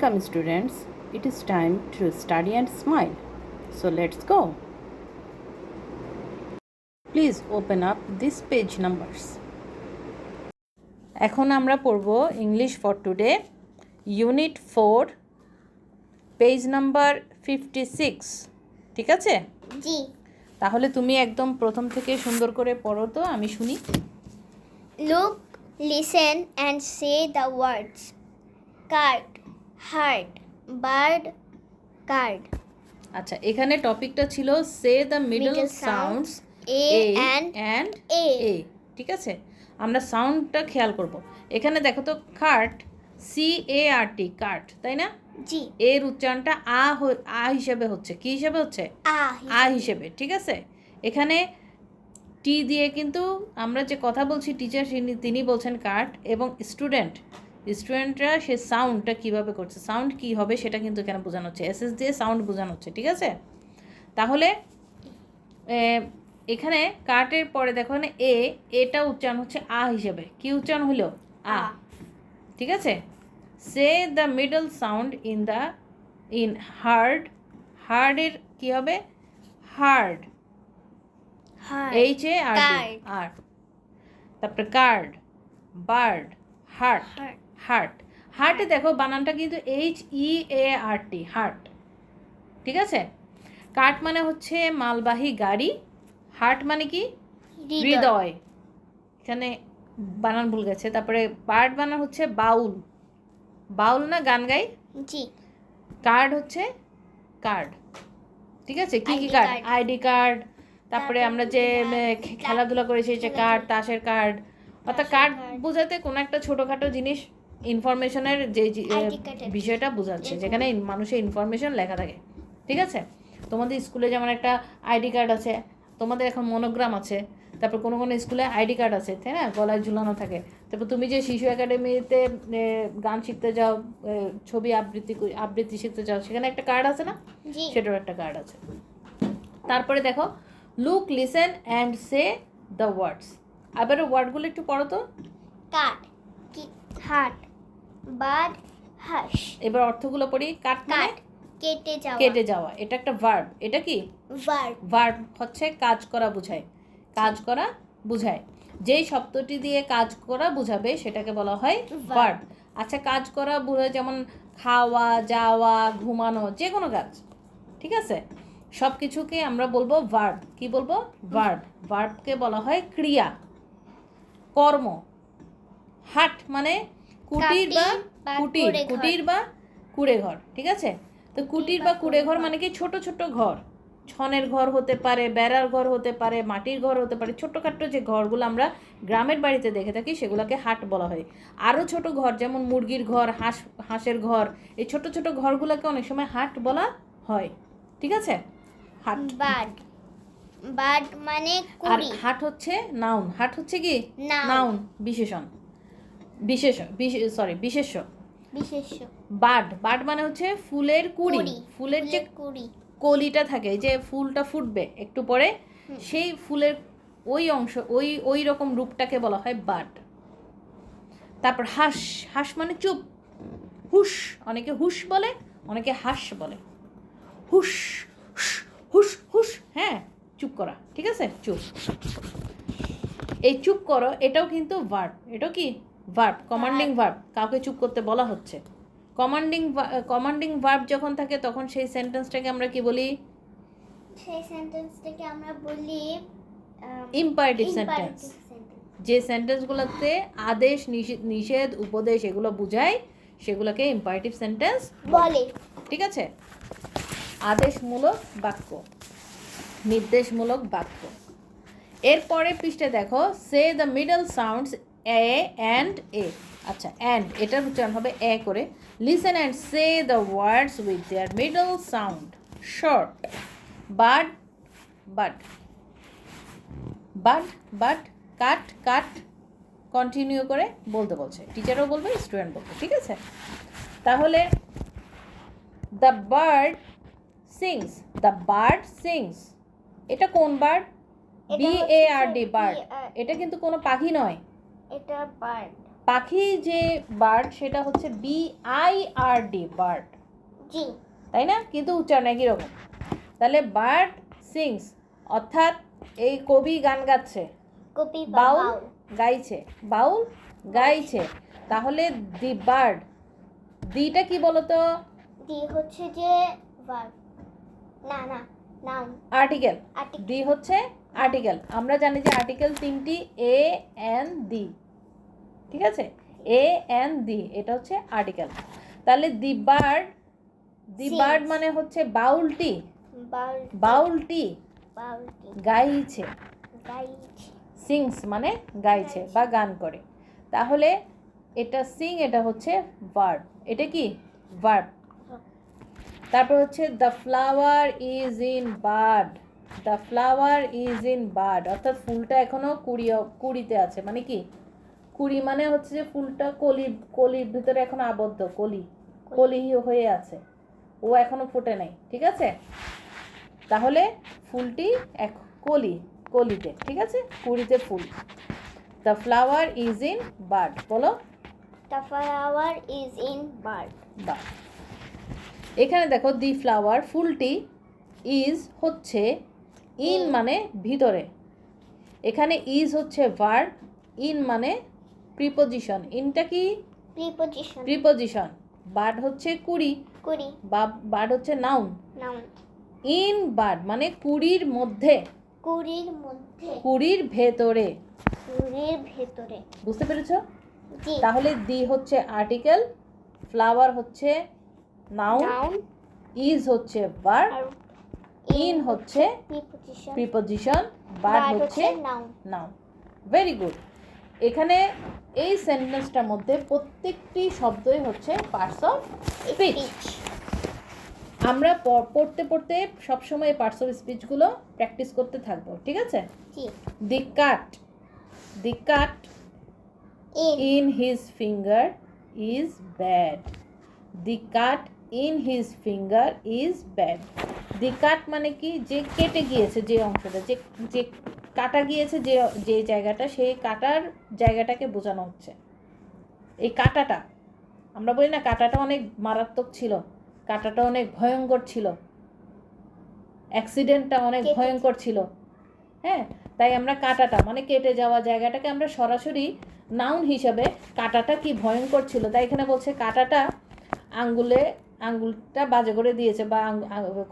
Come, students, it is time to study and smile. So let's go. Please open up these page numbers. এখন আমরা পড়ব English for today unit four page number fifty six ঠিক আছে জি তাহলে তুমি একদম প্রথম থেকে সুন্দর করে পড়ো তো আমি শুনি Look, listen, and say the words card, heart, bird, card. আচ্ছা এখানে টপিকটা ছিল say the middle sounds and and a ঠিক আছে? আমরা সাউন্ডটা খেয়াল করব। এখানে দেখো তো cart C A R T cart তাই না? G. এর উচ্চারণটা আ আ হিসেবে হচ্ছে। কি হিসেবে হচ্ছে. আ হিসেবে। ঠিক আছে? এখানে টি দিয়ে কিন্তু আমরা যে কথা বলছি টিচার তিনি বলছেন কার্ট এবং স্টুডেন্ট স্টুডেন্টরা সে সাউন্ডটা কীভাবে করছে? সাউন্ড কি হবে সেটা কিন্তু এখানে বোঝানো হচ্ছে? এস এস দিয়ে সাউন্ড বোঝানো হচ্ছে ঠিক আছে? তাহলে এখানে কার্টের পরে দেখো এ এটা উচ্চারণ হচ্ছে আ হিসেবে। কি উচ্চারণ হলো? আ. ঠিক আছে? Say the middle sound in the in hard হার্ডের কি হবে? হার্ড. এইচ এ আর আর তারপরে কার্ড বার্ড হার্ট. হার্ট। হার্টে দেখো বানানটা কিন্তু এইচ ই এ আর টি হার্ট। ঠিক আছে? কার্ট মানে হচ্ছে মালবাহী গাড়ি। হার্ট মানে কি? হৃদয়। এখানে বানান ভুল গেছে। তারপরে বার্ড বানান হচ্ছে বাউল। বাউল না গান গাই? জি। কার্ড হচ্ছে কার্ড। ঠিক আছে? কি কি কার্ড? ID card. তারপরে আমরা যে খেলাধুলা করেছি যে কার্ড তাসের কার্ড। অর্থাৎ কার্ড। বোঝাতে কোনো একটা ছোটোখাটো জিনিস ইনফরমেশনের যে বিষয়টা বোঝাচ্ছে। যেখানে মানুষের ইনফরমেশন লেখা থাকে ঠিক আছে? তোমাদের স্কুলে যেমন একটা আইডি কার্ড আছে তোমাদের এখন মনোগ্রাম আছে তারপর কোনো কোনো স্কুলে আইডি কার্ড আছে তাই না? গলায় ঝুলানো থাকে। তারপর তুমি যে শিশু একাডেমিতে গান শিখতে যাও ছবি আবৃত্তি আবৃত্তি শিখতে যাও সেখানে একটা কার্ড আছে না? সেটারও একটা কার্ড আছে। তারপরে দেখো look listen and say the words আবার ওয়ার্ডগুলো একটু পড়ো তো। কাট কি হার্ট বার্ড হাস। এবার অর্থগুলো পড়ি কাট মানে? কাট কেটে যাওয়া। কেটে যাওয়া। এটা একটা ভার্ব এটা কি? ভার্ব ভার্ব হচ্ছে কাজ করা বোঝায়। কাজ করা বোঝায়। যেই শব্দটি দিয়ে কাজ করা বোঝাবে সেটাকে বলা হয়. ভার্ব আচ্ছা কাজ করা বোঝায় যেমন খাওয়া যাওয়া ঘুমানো যে কোনো কাজ। ঠিক আছে? সব কিছুকে আমরা বলব ভার্ব কি বলব? ভার্ব ভার্বকে বলা হয় ক্রিয়া। কর্ম। হাট মানে কুটির বা কাটির কুটির বা কুড়ে ঘর ঠিক আছে? তো কুটির বা কুড়ে ঘর মানে কি? ছোট ছোট ঘর। ছনের ঘর হতে পারে বেড়ার ঘর হতে পারে মাটির ঘর হতে পারে ছোট্টখাট্ট যে ঘরগুলো আমরা গ্রামের বাড়িতে দেখে থাকি সেগুলোকে হাট বলা হয়। আরও ছোট ঘর যেমন মুরগির ঘর হাঁস হাঁসের ঘর এই ছোট ছোট ঘরগুলোকে অনেক সময় হাট বলা হয় ঠিক আছে? হাট। বার্ড বার্ড মানে আর হাট হচ্ছে নাউন। হাট হচ্ছে কি? নাউন বিশেষণ। বিশেষ সরি বিশেষ্য। বিশেষ্য। বাড বাড মানে হচ্ছে ফুলের কুড়ি। ফুলের যে কুড়ি। কলিটা থাকে যে ফুলটা ফুটবে একটু পরে সেই ফুলের ওই অংশ ওই ওই রকম রূপটাকে বলা হয় বাড তারপর হাঁস হাঁস মানে চুপ। হুস অনেকে হুস বলে অনেকে হাঁস বলে। হুস হুস, হুস হুস হ্যাঁ চুপ করা ঠিক আছে? চুপ। এই চুপ করো এটাও কিন্তু ভার্ব এটাও কি? ভার্ব কমান্ডিং ভার্ব কাউকে চুপ করতে বলা হচ্ছে। কমান্ডিং কমান্ডিং ভার্ব যখন থাকে তখন সেই সেন্টেন্সটাকে আমরা কি বলি? সেই সেন্টেন্সটাকে আমরা বলি ইম্পারেটিভ সেন্টেন্স যে সেন্টেন্সগুলোতে আদেশ নিষে- নিষেধ উপদেশ এগুলো বোঝায় সেগুলোকে ইম্পারেটিভ সেন্টেন্স বলে। ঠিক আছে? আদেশমূলক বাক্য নির্দেশমূলক বাক্য। এরপরে পৃষ্ঠে দেখো say the middle sounds a and a আচ্ছা অ্যান্ড এটার উচ্চারণ হবে এ করে। Listen and say the words with their middle sound short but but but but cut cut continue করে বলতে বলছে। টিচারও বলবে স্টুডেন্ট বলবে ঠিক আছে? তাহলে the bird sings the bird sings এটা কোন bird B A R D bard এটা কিন্তু কোনো পাখি নয়। এটা বার্ড। পাখি যে বার্ড সেটা হচ্ছে B I R D bird. জি। তাই না? কিন্তু উচ্চারণ একই রকম। তাহলে বার্ড সিংস অর্থাৎ এই কবি গান গাচ্ছে। কপি বা বাউল গাইছে। বাউল গাইছে। তাহলে দি বার্ড দিটা কি বলতো? দি হচ্ছে যে ভার্ব। না না নাউন। আর্টিকেল। দি হচ্ছে আর্টিকেল। আমরা জানি যে আর্টিকেল তিনটি এ এন দি ঠিক আছে? এ এন দি এটা হচ্ছে আর্টিকেল তাহলে দি বার্ড দি বার্ড মানে হচ্ছে বাউলটি? বাউল বাউলটি। গাইছে। গাইছে। সিংস মানে গাইছে বা গান করে। তাহলে এটা সিং এটা হচ্ছে ভার্ব এটা কি? ভার্ব তারপর হচ্ছে the flower is in bud the flower is in bud অর্থাৎ ফুলটা এখনও কুড়ি কুড়িতে আছে। মানে কি? কুড়ি মানে হচ্ছে যে ফুলটা কলি কলির ভিতরে এখন আবদ্ধ কলি কলি হয়ে আছে। ও এখনও ফোটে নাই ঠিক আছে? তাহলে ফুলটি এক কলি কলিতে ঠিক আছে? কুড়িতে ফুল। The flower is in bird বলো। The flower is in bird বা এখানে দেখো দি ফ্লাওয়ার ফুলটি ইজ হচ্ছে ইন মানে ভিতরে। এখানে ইজ হচ্ছে ভার্ব ইন মানে প্রিপোজিশন ইনটা কি? প্রিপোজিশন প্রিপোজিশন বার্ড হচ্ছে কুড়ি। কুড়ি। বা বার্ড হচ্ছে নাউন নাউন ইন বার্ড মানে কুড়ির মধ্যে। কুড়ির মধ্যে। কুড়ির ভেতরে। কুড়ির ভেতরে। বুঝতে পেরেছ? জি। তাহলে দি হচ্ছে আর্টিকেল ফ্লাওয়ার হচ্ছে নাউন নাউন ইজ হচ্ছে ভার্ব ইন হচ্ছে প্রিপোজিশন প্রিপোজিশন বার্ড হচ্ছে নাউন নাউন ভেরি গুড এখানে এই সেন্টেন্সটার মধ্যে প্রত্যেকটি শব্দই হচ্ছে পার্টস অফ স্পিচ আমরা পড়তে পড়তে সবসময় পার্টস অফ স্পিচগুলো প্র্যাকটিস করতে থাকব ঠিক আছে? The cut the cut in in his finger is bad the cut in his finger is bad the cut মানে কি? যে কেটে গিয়েছে যে অংশটা যে যে কাটা গিয়েছে যে যে জায়গাটা সেই কাটার জায়গাটাকে বোঝানো হচ্ছে। এই কাটাটা আমরা বলি না কাটাটা অনেক মারাত্মক ছিল কাটাটা অনেক ভয়ঙ্কর ছিল। অ্যাক্সিডেন্টটা অনেক ভয়ঙ্কর ছিল। হ্যাঁ তাই আমরা কাটাটা মানে কেটে যাওয়া জায়গাটাকে আমরা সরাসরি নাউন হিসাবে কাটাটা কি ভয়ঙ্কর ছিল তাই এখানে বলছে কাটাটা আঙ্গুলে আঙ্গুলটা বাজে করে দিয়েছে বা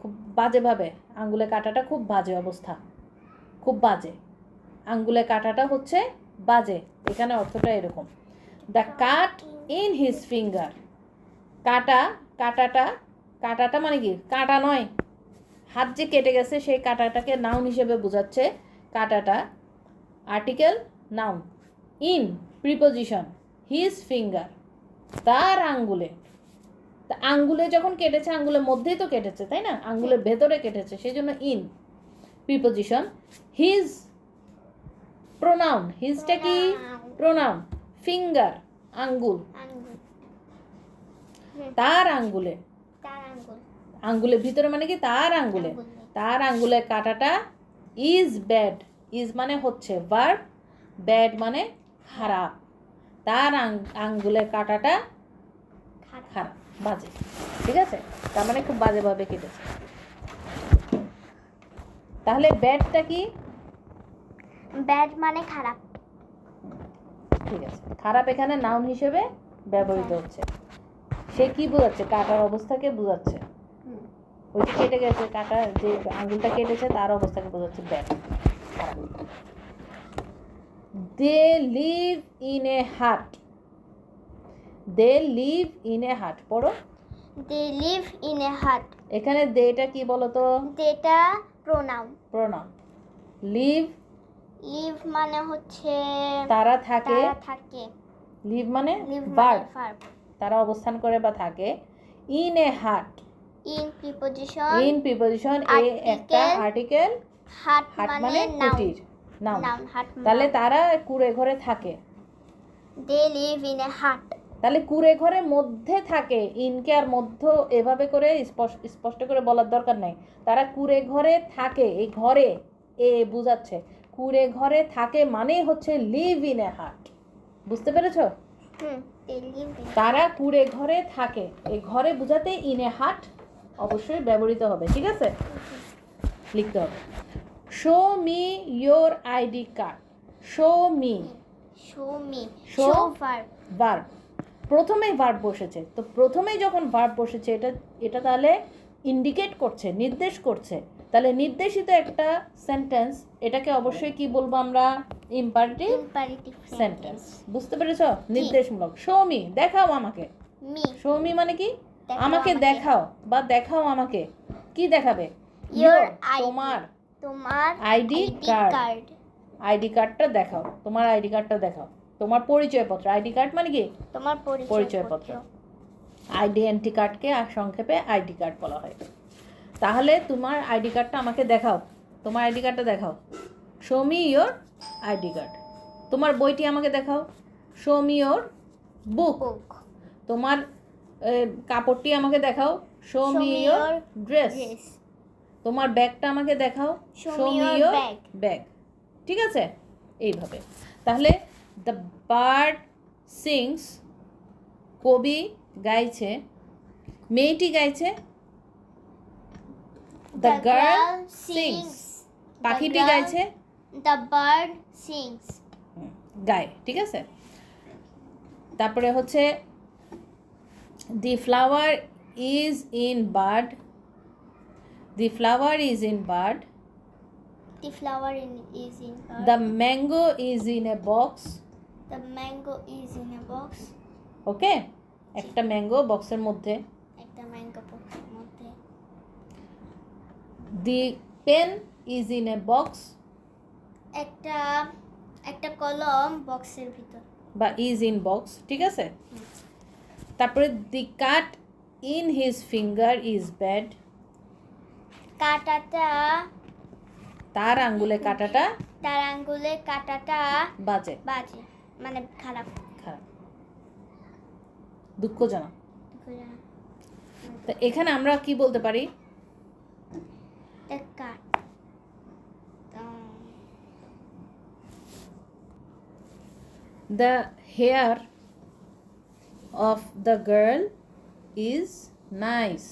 খুব বাজেভাবে আঙ্গুলে কাটাটা খুব বাজে অবস্থা। খুব বাজে। আঙ্গুলে কাটাটা হচ্ছে বাজে। এখানে অর্থটা এরকম। The cut in his finger কাটা, কাটাটা কাটাটা মানে কি? কাটা নয়। হাত যে কেটে গেছে, সেই কাটাটাকে নাউন হিসেবে বোঝাচ্ছে কাটাটা। Article noun in preposition his finger তার আঙ্গুলে। তা আঙ্গুলে যখন কেটেছে, আঙ্গুলের মধ্যেই তো কেটেছে, তাই না? আঙ্গুলের ভেতরে কেটেছে, সেই জন্য ইন প্রিপোজিশন হিজ প্রোনাউন হিজটা কি? Pronoun. প্রোনাউন ফিঙ্গার আঙ্গুল। তার আঙ্গুলে। আঙ্গুলের ভিতরে মানে কি? তার আঙ্গুলে। তার আঙ্গুলের কাটাটা ইজ ব্যাড ইজ মানে হচ্ছে ভার্ব ব্যাড মানে খারাপ। তার আঙ্গুলের কাটাটা খারাপ। বাজে। ঠিক আছে? তার মানে খুব বাজেভাবে কেটেছে। তাহলে ব্যাডটা কি? ব্যাড মানে খারাপ। ঠিক আছে। খারাপ এখানে নাউন হিসেবে ব্যবহৃত হচ্ছে। সে কি বোঝাচ্ছে? কাটার অবস্থাকে বোঝাচ্ছে। ওইটা কেটে গেছে। কাটা যে আঙুলটা কেটেছে তার অবস্থাকে বোঝাচ্ছে bad they live in a hut. They live in a হাট। পড়ো। দে লিভ ইন এ হাট। এখানে দেটা কি বলতো? যেটা প্রোনাউন। প্রণাম। লিভ লিভ মানে হচ্ছে তারা থাকে তারা থাকে। লিভ মানে লিভ ভার্ব। মানে তারা অবস্থান করে বা থাকে। In a hut in preposition in preposition a একটা আর্টিকেল। হাট হাট মানে মানে কুটির নাম তাহলে তারা কুড়ে ঘরে থাকে। দে লিভ ইন এ হাট তাহলে কুড়ে ঘরের মধ্যে থাকে ইনকে আর মধ্য এভাবে করে স্পষ্ট করে বলার দরকার নাই। তারা কুড়ে ঘরে থাকে এই ঘরে এ বুঝাচ্ছে। কুড়ে ঘরে থাকে মানে হচ্ছে লিভ ইন এ হাট বুঝতে পেরেছ? তারা কুড়ে ঘরে থাকে এই ঘরে বোঝাতে ইনে হাট অবশ্যই ব্যবহৃত হবে ঠিক আছে? লিখতে হবে। Show me your ID card show me show me show verb প্রথমেই ভার্ব বসেছে। তো প্রথমেই যখন ভার্ব বসেছে এটা এটা তাহলে ইন্ডিকেট করছে নির্দেশ করছে। তাহলে নির্দেশিত একটা সেন্টেন্স এটাকে অবশ্যই কি বলব আমরা? ইম্পারেটিভ সেন্টেন্স বুঝতে পেরেছ? নির্দেশমূলক। সৌমি দেখাও আমাকে। সৌমি মানে কি? আমাকে। দেখাও বা দেখাও আমাকে। কি দেখাবে? তোমার। তোমার card. কার্ড আইডি কার্ডটা দেখাও। তোমার আইডি কার্ডটা দেখাও। তোমার পরিচয়পত্র আইডি কার্ড মানে কি? তোমার পরিচয়পত্র। আইডেন্টি কার্ডকে আর সংক্ষেপে আইডি কার্ড বলা হয়। তাহলে তোমার আইডি কার্ডটা আমাকে দেখাও। তোমার আইডি কার্ডটা দেখাও। Show me your ID card. তোমার বইটি আমাকে দেখাও। শো মি ইয়োর বুক তোমার কাপড়টি আমাকে দেখাও। শো মি ইয়োর ড্রেস তোমার ব্যাগটা আমাকে দেখাও। শো মি ইয়োর ব্যাগ ঠিক আছে? এইভাবে। তাহলে দ্য বার্ড সিংস কবি গাইছে মেয়েটি গাইছে দ্য গার্ল সিংস পাখিটি গাইছে দ্য বার্ড সিংস গায় ঠিক আছে তারপরে হচ্ছে the flower is in bud the flower is in bud The flower in, is in bud. The mango is in a box the mango is in a box. Okay একটা mango বক্সের মধ্যে। একটা mango বক্সের মধ্যে। The pen is in a box একটা একটা কলম বক্সের ভিতর। বা ইজ ইন বক্স ঠিক আছে? তারপরে the cut in his finger is bad কাটাটা তার আঙ্গুলে কাটাটা তার আঙ্গুলে কাটাটা বাজে। বাজে। মানে খারাপ খারাপ দুঃখজনক তো এখানে আমরা কি বলতে পারি. Um, the hair of the girl is nice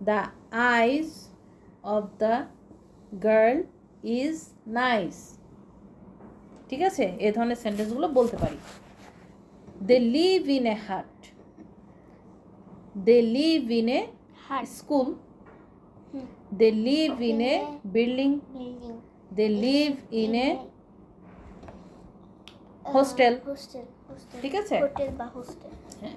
the eyes of the girl is nice ঠিক আছে? এ ধরনের সেন্টেন্সগুলো বলতে পারি। দে live in a hut they live in a. School. They live in a building. They live in a hostel ঠিক আছে? হ্যাঁ।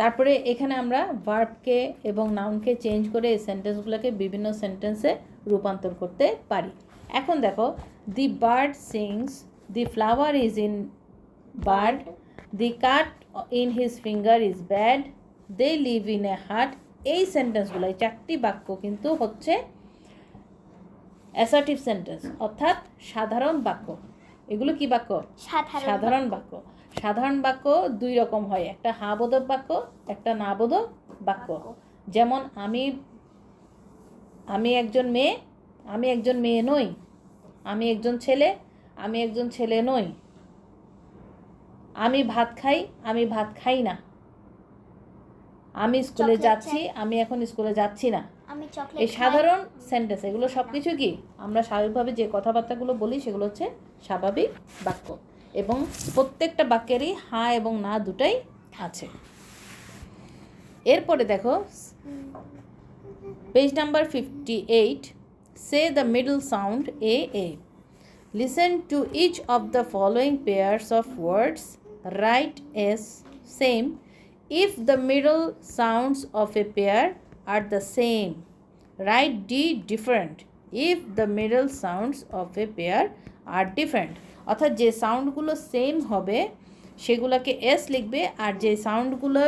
তারপরে এখানে আমরা ভার্বকে এবং নাউনকে চেঞ্জ করে এই সেন্টেন্সগুলোকে বিভিন্ন সেন্টেন্সে রূপান্তর করতে পারি। এখন দেখো the bird sings the flower is in bud the cut in his finger is bad they live in a hut এই সেন্টেন্সগুলো এই চারটি বাক্য কিন্তু হচ্ছে অ্যাসার্টিভ সেন্টেন্স অর্থাৎ সাধারণ বাক্য। এগুলো কি বাক্য? সাধারণ সাধারণ বাক্য। সাধারণ বাক্য দুই রকম হয় একটা হা বোধক বাক্য একটা না বোধক বাক্য। যেমন আমি আমি একজন মেয়ে আমি একজন মেয়ে নই আমি একজন ছেলে আমি একজন ছেলে নই। আমি ভাত খাই আমি ভাত খাই না। আমি স্কুলে যাচ্ছি আমি এখন স্কুলে যাচ্ছি না। এই সাধারণ সেন্টেন্স এগুলো সব কিছু কি? আমরা স্বাভাবিকভাবে যে কথাবার্তাগুলো বলি সেগুলো হচ্ছে স্বাভাবিক বাক্য। এবং প্রত্যেকটা বাক্যেরই হা এবং না দুটাই আছে। এরপরে দেখো page number fifty eight the middle sound a a listen to each of the following pairs of words write as same if the middle sounds of a pair are the same write d different if the middle sounds of a pair are different অর্থাৎ যে সাউন্ডগুলো same হবে সেগুলোকে S লিখবে আর যে সাউন্ডগুলো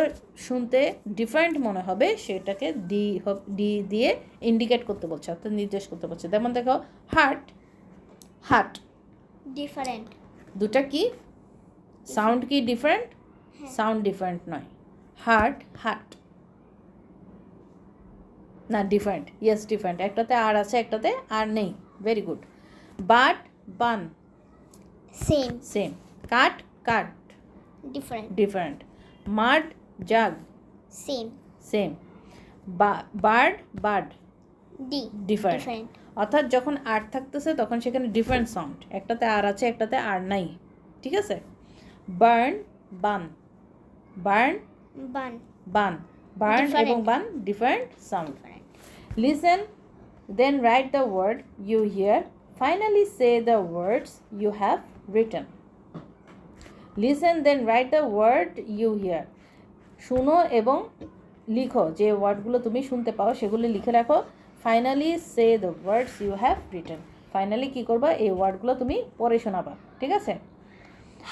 শুনতে different মনে হবে সেটাকে ডি ডি দিয়ে ইন্ডিকেট করতে বলছে অর্থাৎ নির্দেশ করতে বলছে। যেমন দেখো হার্ট হার্ট ডিফারেন্ট দুটা কি? সাউন্ড কি ডিফারেন্ট সাউন্ড ডিফারেন্ট নয়। হার্ট হার্ট না ডিফারেন্ট ইয়েস ডিফারেন্ট একটাতে আর আছে একটাতে আর নেই। Very good but bun same same cut cut. Different different mud jug same same bard bard D different different অর্থাৎ যখন আর থাকতেছে তখন সেখানে ডিফারেন্ট সাউন্ড একটাতে আর আছে একটাতে আর নাই। ঠিক আছে? Barn bun barn bun bun barn Different. এবং bun different sound Listen, then write the word you hear. Finally, say the words you have written. Listen, then write the word you hear. শুনো এবং লিখো। যে ওয়ার্ডগুলো তুমি শুনতে পাও সেগুলো লিখে রাখো। Finally say the words you have written finally কী করবা? এই ওয়ার্ডগুলো তুমি পড়ে শোনাবা। ঠিক আছে?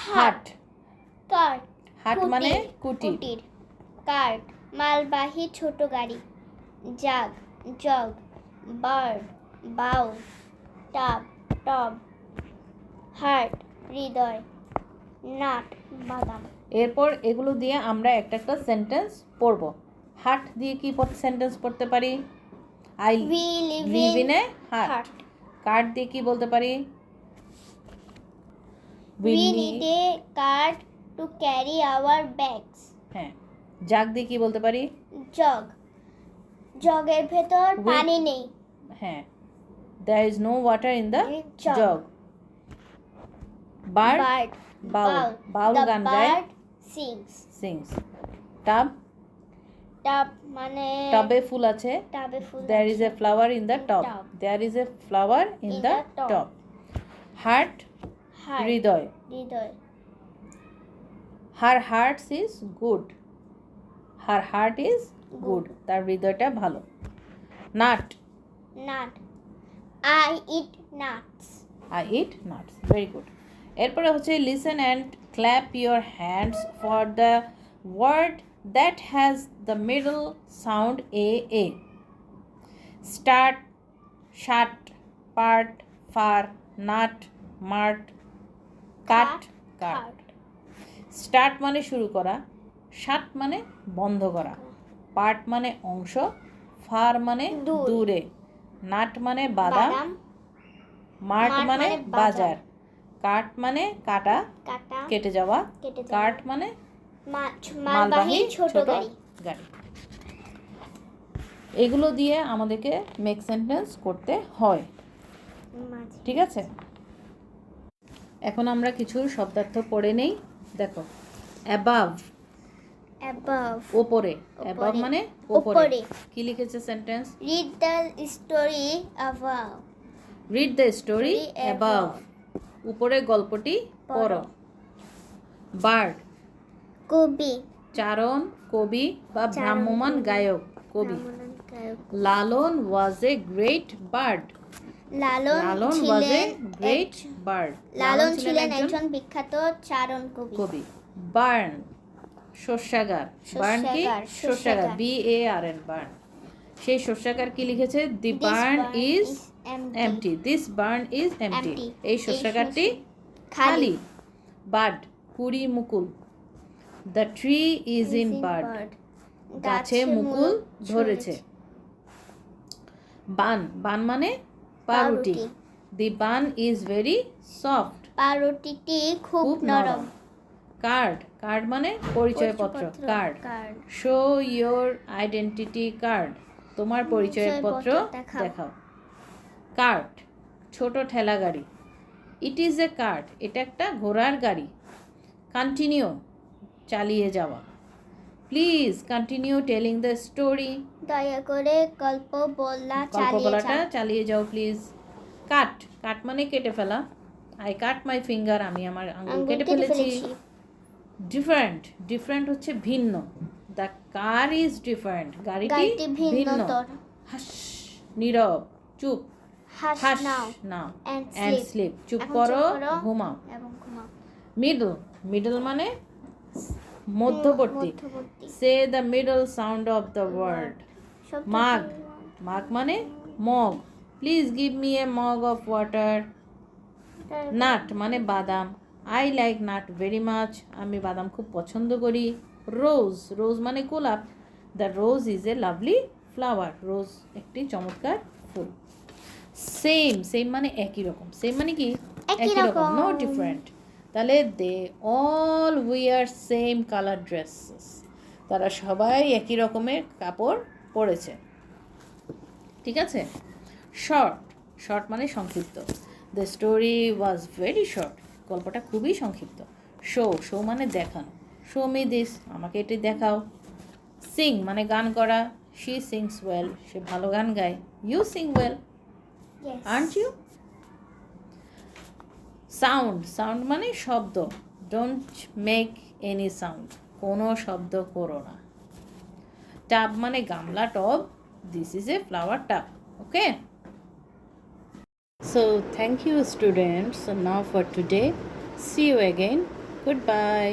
হাট কার্ট হাট মানে কুটি কুটির। কার্ট মালবাহী ছোট গাড়ি। জাগ জগ বার্ড বাউল টাব টব হার্ট হৃদয় নাট বাদাম। এরপর এগুলো দিয়ে আমরা একটা একটা সেন্টেন্স পড়ব। হাট দিয়ে কি সেন্টেন্স পড়তে পারি? আই লিভ ইন এ হাট হার্ট কার্ড দিয়ে কি বলতে পারি? We need a cart to carry our bags হ্যাঁ। জাগ দিয়ে কি বলতে পারি? জগ। জগের ভেতর পানি নেই। হ্যাঁ। There is no water in the jug. Bard বাউল বাউল গান গায় সিংস সিংস টাব টাব মানে টবে ফুল আছে। টাবে ফুল there is a flower in the Tub. There is a flower in the heart heart Hridoy Hridoy her hearts is good her heart is good তার হৃদয়টা ভালো nut nut I eat nuts I eat nuts very good এরপরে হচ্ছে listen and clap your hands for the word that has the middle sound a a start shirt part far nut mart cut cut start মানে শুরু করা shirt মানে বন্ধ করা part মানে অংশ ফার মানে দূরে। নাট মানে বাদাম মার্ট মানে মানে বাজার। কাট মানে কাটা কাটা কেটে যাওয়া। কেটে মানে মালবাহী ছোট গাড়ি। গাড়ি। এগুলো দিয়ে আমাদেরকে মেক সেন্টেন্স করতে হয়। ঠিক আছে? এখন আমরা কিছু শব্দার্থ পড়ে নেই। দেখো অ্যাবাভ অ্যাবাভ ওপরে। অ্যাবাভ। মানে ওপরে। কি লিখেছে sentence read the story above read the story above উপরে গল্পটি পড়ো। বার্ড। কবি। চারণ কবি বা ভ্রাম্যমান গায়ক কবি। Lalon was a great bard Lalon Lalon was a great bard Lalon ছিলেন একজন বিখ্যাত চারণ কবি। কবি। বার্ন শস্যাগার। বার্ন কি? শস্যাগার। B A R N barn. সেই শস্যাগার কি লিখেছে? The barn is. Empty this barn is empty এই শস্যাগারটি খালি। বাড কুড়ি মুকুল। The tree is in in bud গাছে মুকুল ধরেছে। বান। বান মানে পাউরুটি। The bun is very soft পাউরুটিটি খুব নরম। কার্ড কার্ড মানে পরিচয়পত্র। Card show your identity card তোমার পরিচয়পত্র দেখাও। কার্ট ছোট ঠেলা গাড়ি। ইট ইজ এ কার্ট এটা একটা ঘোড়ার গাড়ি। কন্টিনিউ চালিয়ে যাওয়া। Please continue telling the story দয়া করে গল্প বলা গল্প চালিয়ে বলাটা যাও চালিয়ে যাও প্লিজ কাট কাট মানে কেটে ফেলা। আই কাট মাই ফিঙ্গার আমি আমার আঙ্গুল আঙ্গুল কেটে ফেলেছি। ডিফারেন্ট ডিফারেন্ট হচ্ছে ভিন্ন। দ্য কার ইজ ডিফারেন্ট গাড়িটি ভিন্ন হাস নীরব চুপ। হাস নাও অ্যান্ড স্লিপ চুপ করো ঘুমাও। মিডল মিডল মানে মধ্যবর্তী। মধ্যবর্তী। Say the middle sound of the word mug mug মানে mug. Please give me a mug of water nut মানে বাদাম। I like nut very much আমি বাদাম খুব পছন্দ করি। রোজ রোজ মানে গোলাপ। The rose is a lovely flower rose একটি চমৎকার ফুল। সেম সেম মানে একই রকম। সেম মানে কি? একই রকম নো ডিফারেন্ট তাহলে they all wear same colour dresses তারা সবাই একই রকমের কাপড় পরেছে। ঠিক আছে? শর্ট শর্ট মানে সংক্ষিপ্ত। The story was very short গল্পটা খুবই সংক্ষিপ্ত। শো শো মানে দেখানো। শো মি দিস আমাকে এটি দেখাও। সিং মানে গান করা। শি সিংস ওয়েল সে ভালো গান গায়। You sing well Yes. Art you sound sound মানে শব্দ। ডোন্ট মেক এনি সাউন্ড কোনো শব্দ করো না। টাব মানে গামলা, টব। This is a flower tub okay so thank you students now for today see you again goodbye